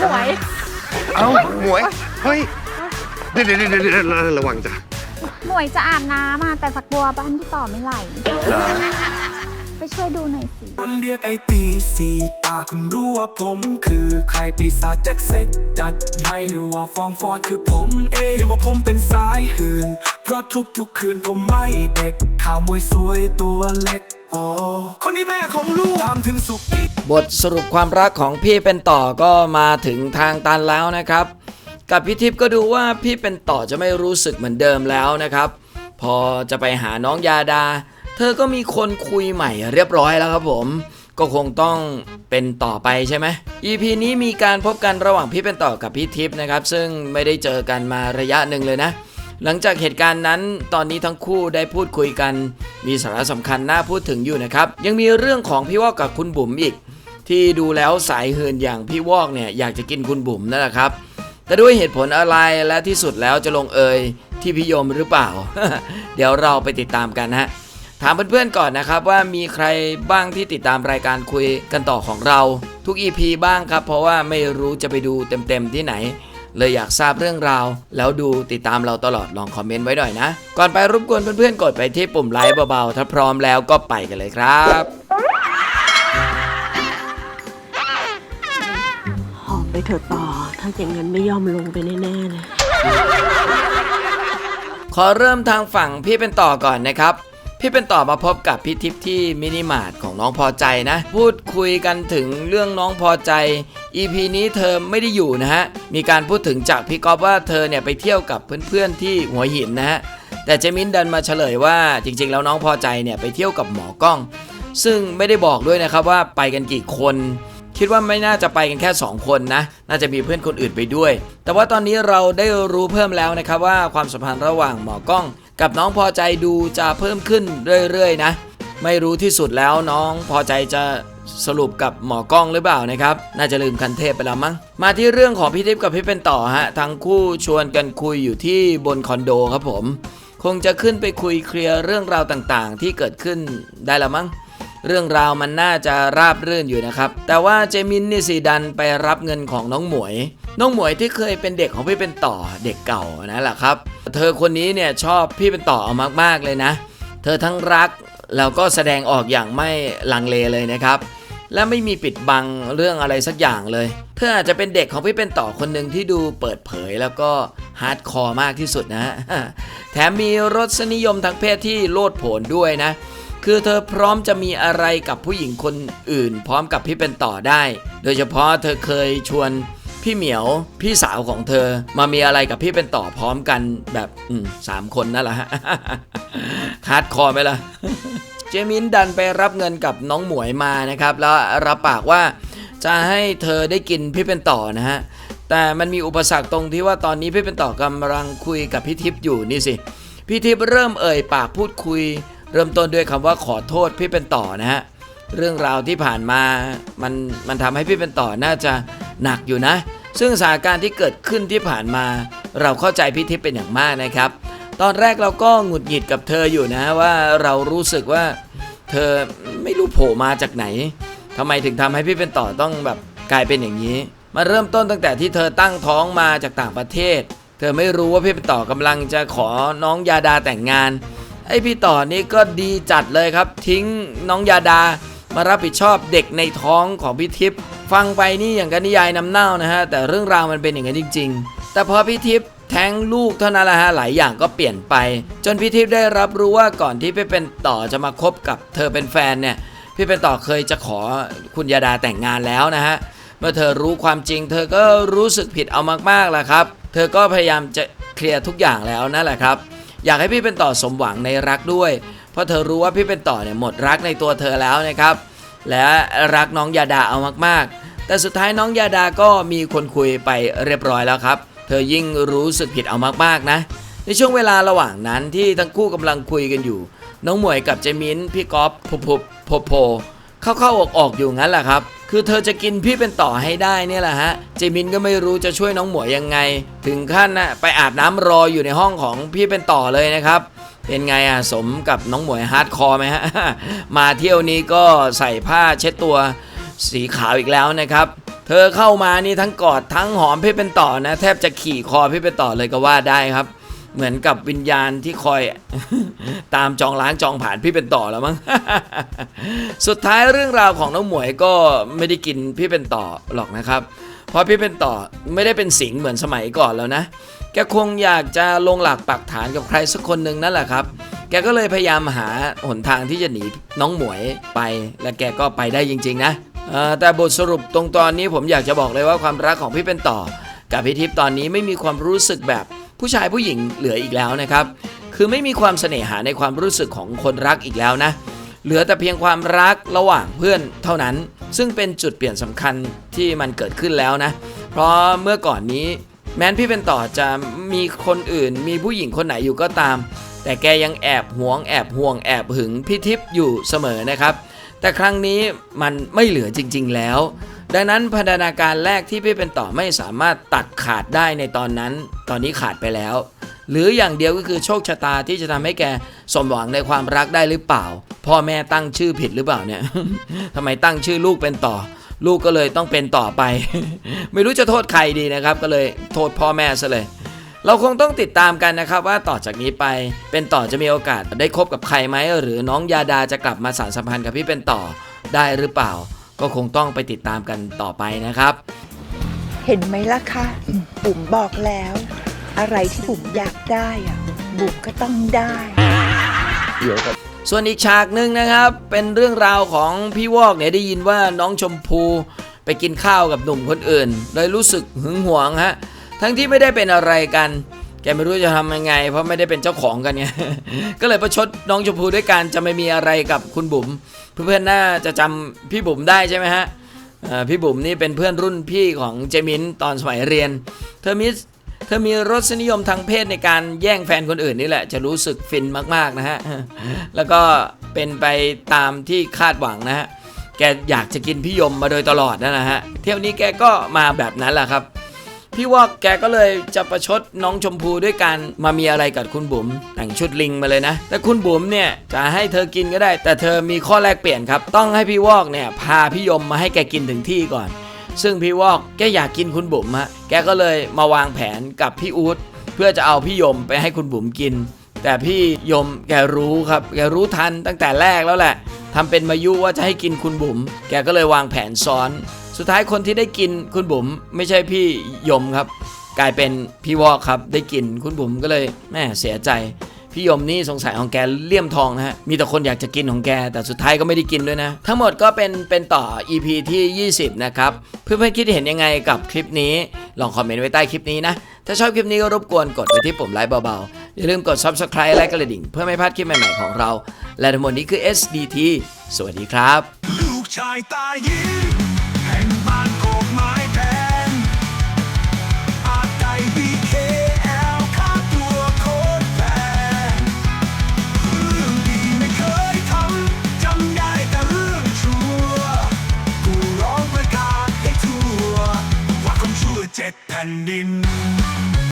หวย เอ้าหมวย เฮ้ย เดี๋ยวเดี๋ยวเดี๋ยวเดี๋ยวระวังจ้ะหมวยจะอาบน้ำมาแต่ฝักบัวบ้านพี่ต่อไม่ไหลเหรอไปช่วยดูหน่อยสิ คนเรียกไอ้ตีสีตาคุณรู้ว่าผมคือใครปีศาจแจ็คเซ็ตจัดให้หรือว่าฟองฟอดคือผมเองหรือว่าผมเป็นสายหื่นเพราะทุกๆคืนผมไม่เด็กข่าวมวยสวยตัวเล็กโอ้ คนนี้แม่ของลูกตามถึงสุขบทสรุปความรักของพี่เป็นต่อก็มาถึงทางตันแล้วนะครับ กับพี่ทิพย์ก็ดูว่าพี่เป็นต่อจะไม่รู้สึกเหมือนเดิมแล้วนะครับ พอจะไปหาน้องยาดา เธอก็มีคนคุยใหม่เรียบร้อยแล้วครับผมก็คงต้องเป็นต่อไปใช่ไหม EP นี้มีการพบกันระหว่างพี่เป็นต่อกับพี่ทิพย์นะครับ ซึ่งไม่ได้เจอกันมาระยะหนึ่งเลยนะ หลังจากเหตุการณ์นั้น ตอนนี้ทั้งคู่ได้พูดคุยกัน มีสาระสำคัญน่าพูดถึงอยู่นะครับ ยังมีเรื่องของพี่วอกกับคุณบุ๋มอีก ที่ดูแล้วสายเหืนอย่างพี่วอกเนี่ยอยากจะกินคุณบุ๋มนั่นแหละครับ แต่ด้วยเหตุผลอะไรและที่สุดแล้วจะลงเอยที่พิยมหรือเปล่า เดี๋ยวเราไปติดตามกันฮะถามเพื่อนๆก่อนนะครับว่ามีใครบ้างที่ติดตามรายการคุยกันต่อของเรา ทุก EP บ้างครับ เพราะว่าไม่รู้จะไปดูเต็มๆที่ไหน เลยอยากทราบเรื่องราว แล้วดูติดตามเราตลอดลองคอมเมนต์ไว้หน่อยนะ ก่อนไปรบกวนเพื่อนๆกดไปที่ปุ่มไลค์เบาๆถ้าพร้อมแล้วก็ไปกันเลยครับหอบไปเถอะต่อ ถ้าอย่างนั้นไม่ยอมลงไปแน่ๆเลยขอเริ่มทางฝั่งพี่เป็นต่อก่อนนะครับ พี่เป็นต่อมาพบกับพี่ทิพย์ที่มินิมาร์ทของน้องพอใจนะ พูดคุยกันถึงเรื่องน้องพอใจ EP นี้เธอไม่ได้อยู่นะฮะ มีการพูดถึงจากพี่ก๊อฟว่าเธอเนี่ยไปเที่ยวกับเพื่อนๆที่หัวหินนะฮะ แต่เจมินดันมาเฉลยว่าจริงๆ แล้วน้องพอใจเนี่ยไปเที่ยวกับหมอกล้อง ซึ่งไม่ได้บอกด้วยนะครับว่าไปกันกี่คนคิดว่าไม่น่าจะไปกันแค่ 2 คนนะ น่าจะมีเพื่อนคนอื่นไปด้วย แต่ว่าตอนนี้เราได้รู้เพิ่มแล้วนะครับว่าความสัมพันธ์ระหว่างหมอกล้อง กับน้องพอใจดูจะเพิ่มขึ้นเรื่อยๆนะ ไม่รู้ที่สุดแล้วน้องพอใจจะสรุปกับหมอกล้องหรือเปล่านะครับ น่าจะลืมคันเทพไปแล้วมั้ง มาที่เรื่องของพี่ทิพย์กับพี่เป็นต่อฮะ ทั้งคู่ชวนกันคุยอยู่ที่บนคอนโดครับผม คงจะขึ้นไปคุยเคลียร์เรื่องราวต่างๆ ที่เกิดขึ้นได้ละมั้ง เรื่องราวมันน่าจะราบรื่นอยู่นะครับ แต่ว่าเจมินนี่สิดันไปรับเงินของน้องหมวย น้องหมวยที่เคยเป็นเด็กของพี่เป็นต่อเด็กเก่านั่นแหละครับ เธอคนนี้เนี่ยชอบพี่เป็นต่อเอามากๆเลยนะ เธอทั้งรักแล้วก็แสดงออกอย่างไม่ลังเลเลยนะครับ และไม่มีปิดบังเรื่องอะไรสักอย่างเลย เธออาจจะเป็นเด็กของพี่เป็นต่อคนหนึ่งที่ดูเปิดเผยแล้วก็ฮาร์ดคอร์มากที่สุดนะฮะแถมมีรสนิยมทางเพศที่โลดโผนด้วยนะ คือเธอพร้อมจะมีอะไรกับผู้หญิงคนอื่น พร้อมกับพี่เป็นต่อได้ โดยเฉพาะเธอเคยชวน พี่เหมียวพี่สาวของเธอ มามีอะไรกับพี่เป็นต่อพร้อมกันแบบอืมสามคนนั่นแหละฮะฮาดคอไหมล่ะ เจมินดันไปรับเงินกับน้องหมวยมานะครับ แล้วรับปากว่าจะให้เธอได้กินพี่เป็นต่อนะฮะแต่มันมีอุปสรรคตรงที่ว่าตอนนี้พี่เป็นต่อกำลังคุยกับพี่ทิพย์อยู่นี่สิพี่ทิพย์เริ่มเอ่ยปากพูดคุย เริ่มต้นด้วยคำว่าขอโทษพี่เป็นต่อนะฮะเรื่องราวที่ผ่านมามันมันทำให้พี่เป็นต่อน่าจะ หนักอยู่นะ ซึ่งสถานการณ์ที่เกิดขึ้นที่ผ่านมา เราเข้าใจพี่ทิพย์เป็นอย่างมากนะครับ ตอนแรกเราก็หงุดหงิดกับเธออยู่นะว่าเรารู้สึกว่า เธอไม่รู้โผล่มาจากไหนทำไมถึงทำให้พี่เป็นต่อต้องแบบกลายเป็นอย่างนี้มาเริ่มต้นตั้งแต่ที่เธอตั้งท้องมาจากต่างประเทศ เธอไม่รู้ว่าพี่เป็นต่อกำลังจะขอน้องยาดาแต่งงานไอพี่ต่อนี่ก็ดีจัดเลยครับ ทิ้งน้องยาดามารับผิดชอบเด็กในท้องของพี่ทิพย์ ฟังไปนี่อย่างกับนิยายน้ำเน่านะฮะแต่เรื่องราวมันเป็นอย่างนั้นจริง ๆ แต่พอพี่ทิพย์แท้งลูกเท่านั้นแหละฮะหลายอย่างก็เปลี่ยนไป จนพี่ทิพย์ได้รับรู้ว่าก่อนที่พี่เป็นต่อจะมาคบกับเธอเป็นแฟนเนี่ยพี่เป็นต่อเคยจะขอคุณยาดาแต่งงานแล้วนะฮะเมื่อเธอรู้ความจริง เธอก็รู้สึกผิดเอามากๆแหละครับ เธอก็พยายามจะเคลียร์ทุกอย่างแล้วนั่นแหละครับ อยากให้พี่เป็นต่อสมหวังในรักด้วย เพราะเธอรู้ว่าพี่เป็นต่อเนี่ยหมดรักในตัวเธอแล้วนะครับ และรักน้องยาดาเอามากๆ แต่สุดท้ายน้องยาดาก็มีคนคุยไปเรียบร้อยแล้วครับ เธอยิ่งรู้สึกผิดเอามากๆนะ ในช่วงเวลาระหว่างนั้นที่ทั้งคู่กำลังคุยกันอยู่ น้องหมวยกับเจมินพี่ก๊อฟพบพบพบโพเข้าเข้าออกออกๆอยู่งั้นแหละครับ คือเธอจะกินพี่เป็นต่อให้ได้เนี่ยแหละฮะ เจมินก็ไม่รู้จะช่วยน้องหมวยยังไง ถึงขั้นนะไปอาบน้ำรออยู่ในห้องของพี่เป็นต่อเลยนะครับ เป็นไงอะสมกับน้องหมวยฮาร์ดคอร์ไหมฮะ มาเที่ยวนี้ก็ใส่ผ้าเช็ดตัวสีขาวอีกแล้วนะครับ เธอเข้ามานี่ทั้งกอดทั้งหอมพี่เป็นต่อนะ แทบจะขี่คอพี่เป็นต่อเลยก็ว่าได้ครับ เหมือนกับวิญญาณที่คอย ตามจองล้างจองผ่านพี่เป็นต่อแล้วมั้งสุดท้ายเรื่องราวของน้องหมวยก็ไม่ได้กินพี่เป็นต่อหรอกนะครับ เพราะพี่เป็นต่อไม่ได้เป็นสิงเหมือนสมัยก่อนแล้วนะ แกคงอยากจะลงหลักปักฐานกับใครสักคนหนึ่งนั่นแหละครับ แกก็เลยพยายามหาหนทางที่จะหนีน้องหมวยไป และแกก็ไปได้จริง ๆ นะแต่บทสรุปตรงตอนนี้ผมอยากจะบอกเลยว่าความรักของพี่เป็นต่อ กับพี่ทิพย์ตอนนี้ไม่มีความรู้สึกแบบผู้ชายผู้หญิงเหลืออีกแล้วนะครับ คือไม่มีความเสน่หาในความรู้สึกของคนรักอีกแล้วนะ เหลือแต่เพียงความรักระหว่างเพื่อนเท่านั้น ซึ่งเป็นจุดเปลี่ยนสำคัญที่มันเกิดขึ้นแล้วนะ เพราะเมื่อก่อนนี้ แม้นพี่เป็นต่อจะมีคนอื่น มีผู้หญิงคนไหนอยู่ก็ตาม แต่แกยังแอบหวงแอบห่วงแอบหึงพี่ทิพย์อยู่เสมอนะครับ แต่ครั้งนี้มันไม่เหลือจริง ๆ แล้ว ดังนั้นพันธนาการแรกที่พี่เป็นต่อไม่สามารถตัดขาดได้ในตอนนั้น ตอนนี้ขาดไปแล้ว หรืออย่างเดียวก็คือโชคชะตาที่จะทำให้แกสมหวังในความรักได้หรือเปล่า พ่อแม่ตั้งชื่อผิดหรือเปล่าเนี่ยทำไมตั้งชื่อลูกเป็นต่อ ลูกก็เลยต้องเป็นต่อไป ไม่รู้จะโทษใครดีนะครับ ก็เลยโทษพ่อแม่ซะเลย เราคงต้องติดตามกันนะครับ ว่าต่อจากนี้ไปเป็นต่อจะมีโอกาสได้คบกับใครไหมหรือน้องยาดาจะกลับมาสานสัมพันธ์กับพี่เป็นต่อได้หรือเปล่า ก็คงต้องไปติดตามกันต่อไปนะครับ เห็นไหมล่ะคะบุ๋มบอกแล้ว อะไรที่บุ๋มอยากได้อะบุ๋มก็ต้องได้ ส่วนอีกฉากหนึ่งนะครับ เป็นเรื่องราวของพี่วอกเนี่ยได้ยินว่าน้องชมพูไปกินข้าวกับหนุ่มคนอื่นเลยรู้สึกหึงหวงฮะทั้งที่ไม่ได้เป็นอะไรกัน แกไม่รู้จะทำยังไง เพราะไม่ได้เป็นเจ้าของกันไงก็เลยประชดน้องชมพูด้วยการจะไม่มีอะไรกับคุณบุ๋มเพื่อนๆน่าจะจำพี่บุ๋มได้ใช่ไหมฮะพี่บุ๋มนี่เป็นเพื่อนรุ่นพี่ของเจมินตอนสมัยเรียน เธอมี เธอมีรสนิยมทางเพศในการแย่งแฟนคนอื่นนี่แหละ จะรู้สึกฟินมากๆนะฮะ แล้วก็เป็นไปตามที่คาดหวังนะฮะ แกอยากจะกินพี่ยมมาโดยตลอดนั่นนะฮะ เที่ยวนี้แกก็มาแบบนั้นแหละครับ พี่วอกแกก็เลยจะประชดน้องชมพูด้วยการมามีอะไรกับคุณบุ๋มแต่งชุดลิงมาเลยนะ แต่คุณบุ๋มเนี่ยจะให้เธอกินก็ได้ แต่เธอมีข้อแลกเปลี่ยนครับ ต้องให้พี่วอกเนี่ยพาพี่ยมมาให้แกกินถึงที่ก่อน ซึ่งพี่วอกแกอยากกินคุณบุ๋มฮะแกก็เลยมาวางแผนกับพี่อู๊ดเพื่อจะเอาพี่ยมไปให้คุณบุ๋มกิน แต่พี่ยมแกรู้ครับแกรู้ทันตั้งแต่แรกแล้วแหละทำเป็นมายุว่าจะให้กินคุณบุ๋มแกก็เลยวางแผนซ้อน สุดท้ายคนที่ได้กินคุณบุ๋มไม่ใช่พี่ยมครับ กลายเป็นพี่วอกครับได้กินคุณบุ๋มก็เลยแม่เสียใจ พี่ยมนี่สงสัยของแกเลี่ยมทองนะฮะ มีแต่คนอยากจะกินของแก แต่สุดท้ายก็ไม่ได้กินด้วยนะ ทั้งหมดก็เป็นเป็นต่อ EP ที่ 20 นะครับ เพื่อนๆคิดเห็นยังไงกับคลิปนี้ ลองคอมเมนต์ไว้ใต้คลิปนี้นะ ถ้าชอบคลิปนี้ก็รบกวนกดไปที่ปุ่มไลค์เบาๆ อย่าลืมกด Subscribe และกระดิ่ง เพื่อไม่พลาดคลิปใหม่ๆของเรา และทั้งหมดนี้คือ SDT สวัสดีครับ ลูกชายตายิ้ม